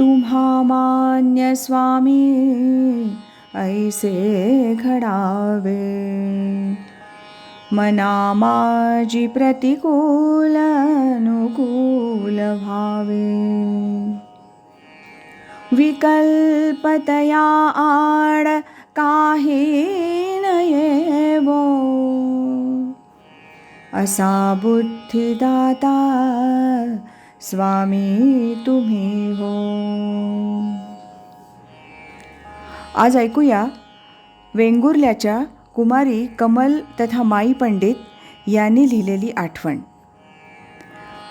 तुम्हा मान्य स्वामी ऐसे घडावे मना माझी प्रतिकूल अनुकूल भावे विकल्पतया आड काही नयेवो असा बुद्धिदाता स्वामी तुम्ही हो. आज ऐकूया वेंगुर्ल्याच्या कुमारी कमल तथा माई पंडित यांनी लिहिलेली आठवण.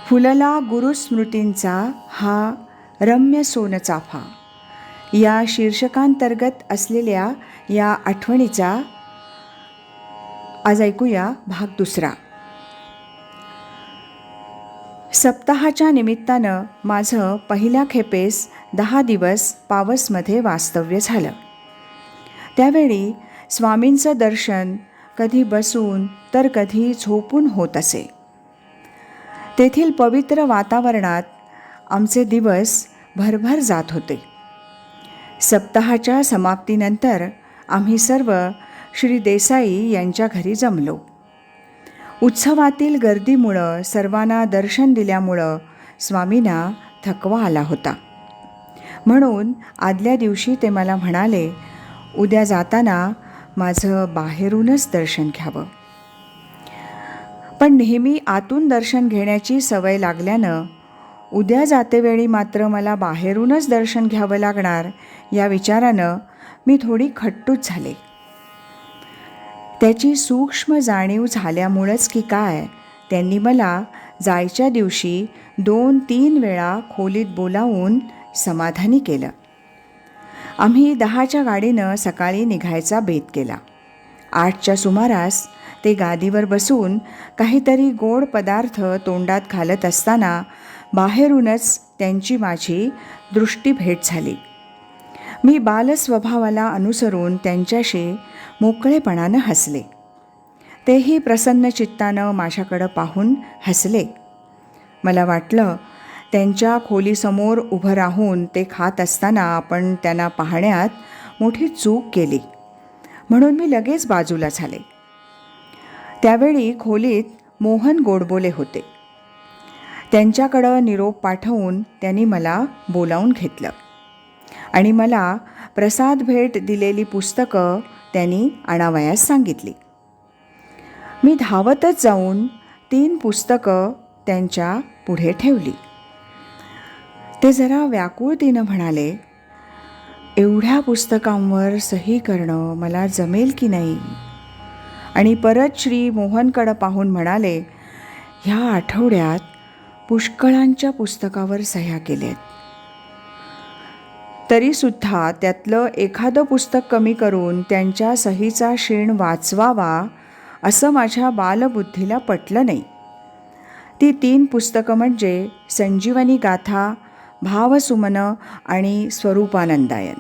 फुलला गुरुस्मृतींचा हा रम्य सोनचाफा या शीर्षकांतर्गत असलेल्या या आठवणीचा आज ऐकूया भाग दुसरा. सप्ताहाच्या निमित्तानं माझं पहिल्या खेपेस दहा दिवस पावसमध्ये वास्तव्य झालं. त्यावेळी स्वामींचं दर्शन कधी बसून तर कधी झोपून होत असे. तेथील पवित्र वातावरणात आमचे दिवस भरभर जात होते. सप्ताहाच्या समाप्तीनंतर आम्ही सर्व श्री देसाई यांच्या घरी जमलो. उत्सवातील गर्दीमुळं सर्वांना दर्शन दिल्यामुळं स्वामींना थकवा आला होता. म्हणून आदल्या दिवशी ते मला म्हणाले उद्या जाताना माझं बाहेरूनच दर्शन घ्यावं. पण नेहमी आतून दर्शन घेण्याची सवय लागल्यानं उद्या जातेवेळी मात्र मला बाहेरूनच दर्शन घ्यावं लागणार या विचारानं मी थोडी खट्टूच झाले. त्याची सूक्ष्म जाणीव झाल्यामुळंच की काय त्यांनी मला जायच्या दिवशी दोन तीन वेळा खोलीत बोलावून समाधानी केलं. आम्ही दहाच्या गाडीनं सकाळी निघायचा बेत केला. आठच्या सुमारास ते गादीवर बसून काहीतरी गोड पदार्थ तोंडात घालत असताना बाहेरूनच त्यांची माझी दृष्टीभेट झाली. मी बालस्वभावाला अनुसरून त्यांच्याशी मोकळेपणानं हसले. तेही प्रसन्न चित्तानं माझ्याकडं पाहून हसले. मला वाटलं त्यांच्या खोलीसमोर उभं राहून ते खात असताना आपण त्यांना पाहण्यात मोठी चूक केली. म्हणून मी लगेच बाजूला झाले. त्यावेळी खोलीत मोहन गोडबोले होते. त्यांच्याकडं निरोप पाठवून त्यांनी मला बोलावून घेतलं. आणि मला प्रसाद भेट दिलेली पुस्तकं त्यांनी आणावयास सांगितली. मी धावतच जाऊन तीन पुस्तकं त्यांच्या पुढे ठेवली. ते जरा व्याकुळतीनं म्हणाले एवढ्या पुस्तकांवर सही करणं मला जमेल की नाही? आणि परत श्री मोहनकडं पाहून म्हणाले ह्या आठवड्यात पुष्कळांच्या पुस्तकावर सह्या केल्यात. तरीसुद्धा त्यातलं एखादं पुस्तक कमी करून त्यांच्या सहीचा शीण वाचवावा असं माझ्या बालबुद्धीला पटलं नाही. ती तीन पुस्तकं म्हणजे संजीवनी गाथा भावसुमन आणि स्वरूपानंदायन.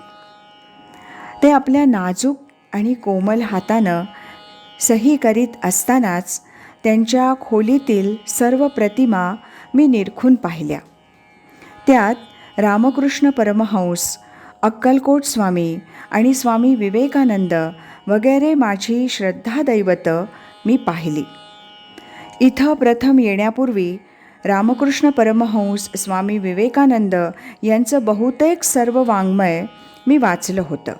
ते आपल्या नाजूक आणि कोमल हातानं सही करीत असतानाच त्यांच्या खोलीतील सर्व प्रतिमा मी निरखून पाहिल्या. त्यात रामकृष्ण परमहंस अक्कलकोट स्वामी आणि स्वामी विवेकानंद वगैरे माझी श्रद्धादैवत मी पाहिली. इथं प्रथम येण्यापूर्वी रामकृष्ण परमहंस स्वामी विवेकानंद यांचं बहुतेक सर्व वाङ्मय मी वाचलं होतं.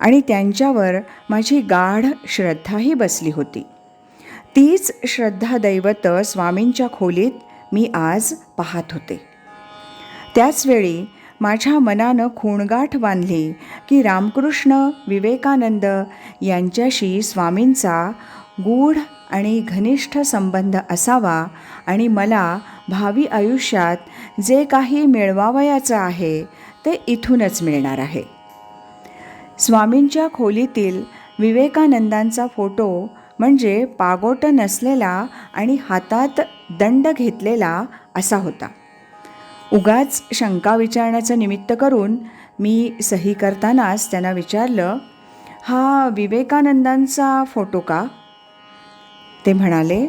आणि त्यांच्यावर माझी गाढ श्रद्धाही बसली होती. तीच श्रद्धा दैवत स्वामींच्या खोलीत मी आज पाहत होते. त्याचवेळी माझ्या मनानं खूणगाठ बांधली की रामकृष्ण विवेकानंद यांच्याशी स्वामींचा गूढ आणि घनिष्ठ संबंध असावा आणि मला भावी आयुष्यात जे काही मिळवावयाचं आहे ते इथूनच मिळणार आहे. स्वामींच्या खोलीतील विवेकानंदांचा फोटो म्हणजे पागोट नसलेला आणि हातात दंड घेतलेला असा होता. उगाच शंका विचारण्याचं निमित्त करून मी सही करतानाच त्यांना विचारलं हा विवेकानंदांचा फोटो का? ते म्हणाले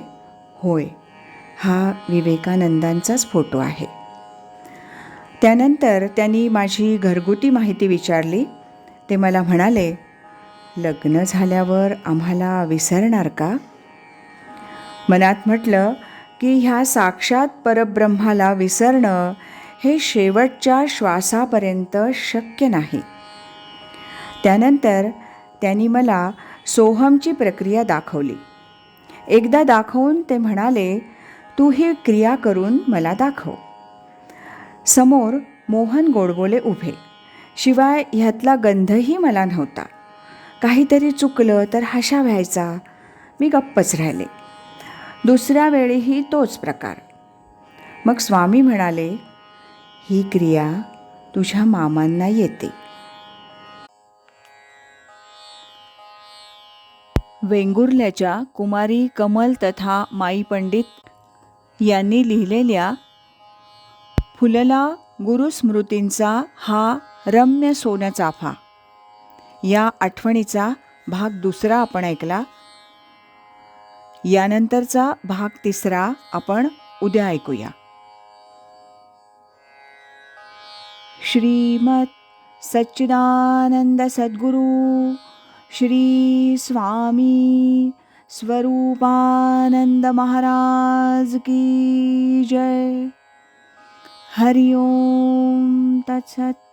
होय हा विवेकानंदांचाच फोटो आहे. त्यानंतर त्यांनी माझी घरगुती माहिती विचारली. ते मला म्हणाले लग्न झाल्यावर आम्हाला विसरणार का? मनात म्हटलं की ह्या साक्षात परब्रह्माला विसरणं हे शेवटच्या श्वासापर्यंत शक्य नाही. त्यानंतर त्यांनी मला सोहमची प्रक्रिया दाखवली. एकदा दाखवून ते म्हणाले तू ही क्रिया करून मला दाखव. समोर मोहन गोडबोले उभे. शिवाय ह्यातला गंधही मला नव्हता. काहीतरी चुकलं तर हशा व्हायचा. मी गप्पच राहिले. दुसऱ्या वेळीही तोच प्रकार. मग स्वामी म्हणाले ही क्रिया तुझ्या मामांना येते. वेंगुर्ल्याच्या कुमारी कमल तथा माई पंडित यांनी लिहिलेल्या फुलला गुरुस्मृतींचा हा रम्य सोनचाफा या आठवणीचा भाग दुसरा आपण ऐकला. यानंतरचा भाग तिसरा आपण उद्या ऐकूया. श्रीमत् सच्चिदानन्दसद्गुरु श्रीस्वामी स्वरूपानन्दमहाराज की जय। हरि ओं तत्सत्।